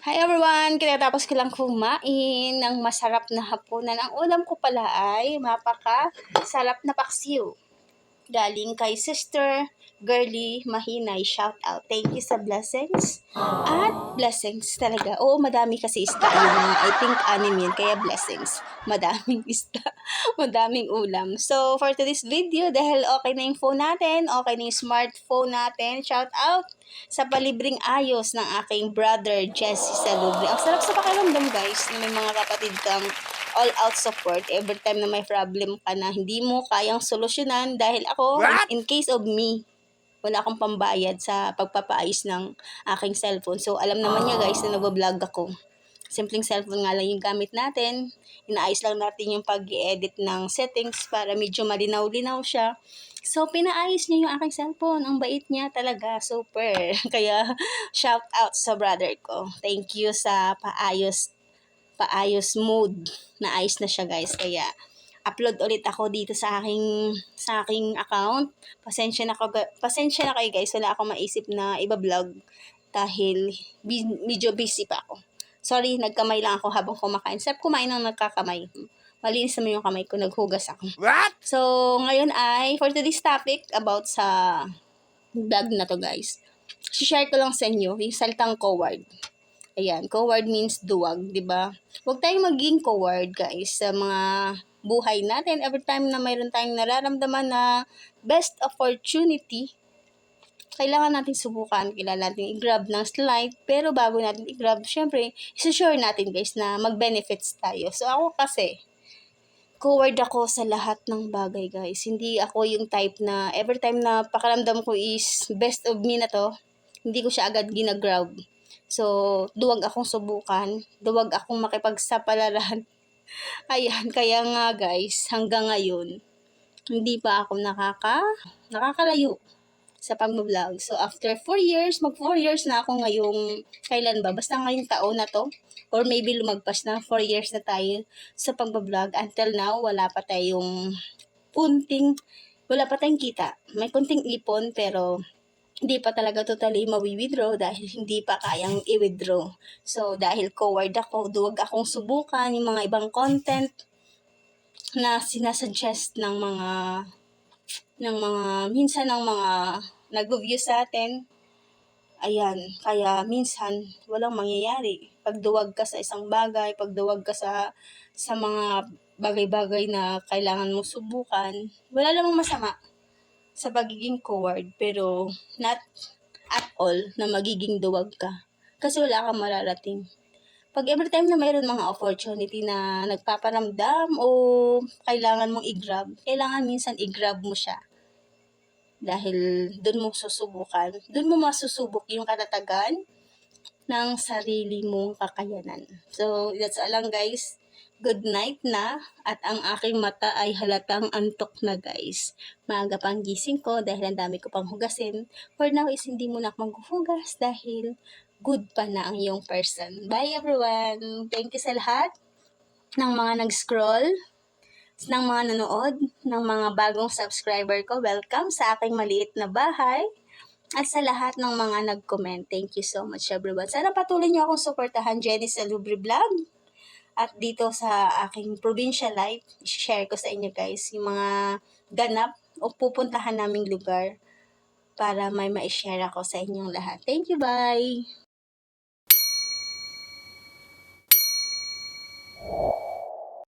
Hi everyone! Kinatapos ko lang kumain ng masarap na hapunan. Ang ulam ko pala ay mapaka sarap na paksiw. Galing kay Sister Girly Mahinay. Shout out. Thank you sa blessings. At blessings talaga. Oo, madami kasi isda. I think, anim yun. Kaya blessings. Madaming isda. Madaming ulam. So, for today's video, dahil okay na yung phone natin, okay na yung smartphone natin, shout out sa palibring ayos ng aking brother Jesse Salubre. Ang sarap sa pakiramdam guys na may mga kapatid kang all out support every time na may problem ka na hindi mo kayang solusyonan dahil ako What? in case of me wala akong pambayad sa pagpapaayos ng aking cellphone. So alam naman niya guys na nagbablog ako. Simpleng cellphone nga lang yung gamit natin. Inaayos lang natin yung pag-edit ng settings para medyo malinaw-linaw siya. So, pinaayos niya yung aking cellphone. Ang bait niya talaga. Super. Kaya, shout out sa brother ko. Thank you sa paayos paayos mode. Naayos na siya guys. Kaya, upload ulit ako dito sa aking sa aking account. Pasensya na ko pasensya na kayo guys. Wala akong maisip na iba-vlog dahil bi- medyo busy pa ako. Sorry, nagkamay lang ako habang kumakain. Sarap kumain ng nagkakamay. Malinis naman yung kamay ko, naghugas ako. What? So, ngayon ay, for today's topic, about sa vlog na to guys. share ko lang sa inyo, yung salitang coward. Ayan, coward means duwag, di ba? Huwag tayong maging coward guys sa mga buhay natin. Every time na mayroon tayong nararamdaman na best opportunity, kailangan natin subukan, kailangan natin i-grab ng slide, pero bago natin i-grab, syempre, isi-sure natin guys na mag-benefits tayo. So ako kasi, coward ako sa lahat ng bagay guys. Hindi ako yung type na every time na pakaramdam ko is best of me na to, hindi ko siya agad ginagrab. So, duwag akong subukan, duwag akong makipagsapalaran. Ayan, kaya nga guys, hanggang ngayon, hindi pa ako nakaka, nakakalayo sa pag-vlog. So, after 4 years, mag 4 years na ako ngayong, kailan ba? Basta ngayong taon na to. Or maybe lumagpas na 4 years na tayo sa pag-vlog. Until now, wala pa tayong kunting, wala pa tayong kita. May kunting ipon, pero hindi pa talaga totally mawi-withdraw dahil hindi pa kayang i-withdraw. So, dahil coward ako, duwag akong subukan yung mga ibang content na sinasuggest ng mga ng mga minsan ng mga nag-view sa atin. Ayan, kaya minsan walang mangyayari. Pagduwag ka sa isang bagay, pagduwag ka sa sa mga bagay-bagay na kailangan mo subukan, wala namang masama sa pagiging coward, pero not at all na magiging duwag ka. Kasi wala kang mararating. Pag every time na mayroon mga opportunity na nagpaparamdam o kailangan mong i-grab, kailangan minsan i-grab mo siya. Dahil doon mo susubukan, doon mo masusubok yung katatagan ng sarili mong kakayanan. So, that's all lang guys good night na at ang aking mata ay halatang antok na guys. Maaga pang gising ko dahil ang dami ko pang hugasin. For now is hindi mo na ako maghuhugas dahil good pa na ang iyong person. Bye everyone! Thank you sa lahat ng mga nag-scroll, ng mga nanood, ng mga bagong subscriber ko. Welcome sa aking maliit na bahay. At sa lahat ng mga nag-comment, thank you so much everyone. Sana patuloy niyo akong suportahan Jenny Salubre Vlog. At dito sa aking provincial life, share ko sa inyo guys yung mga ganap o pupuntahan naming lugar para may ma-share ako sa inyong lahat. Thank you, bye!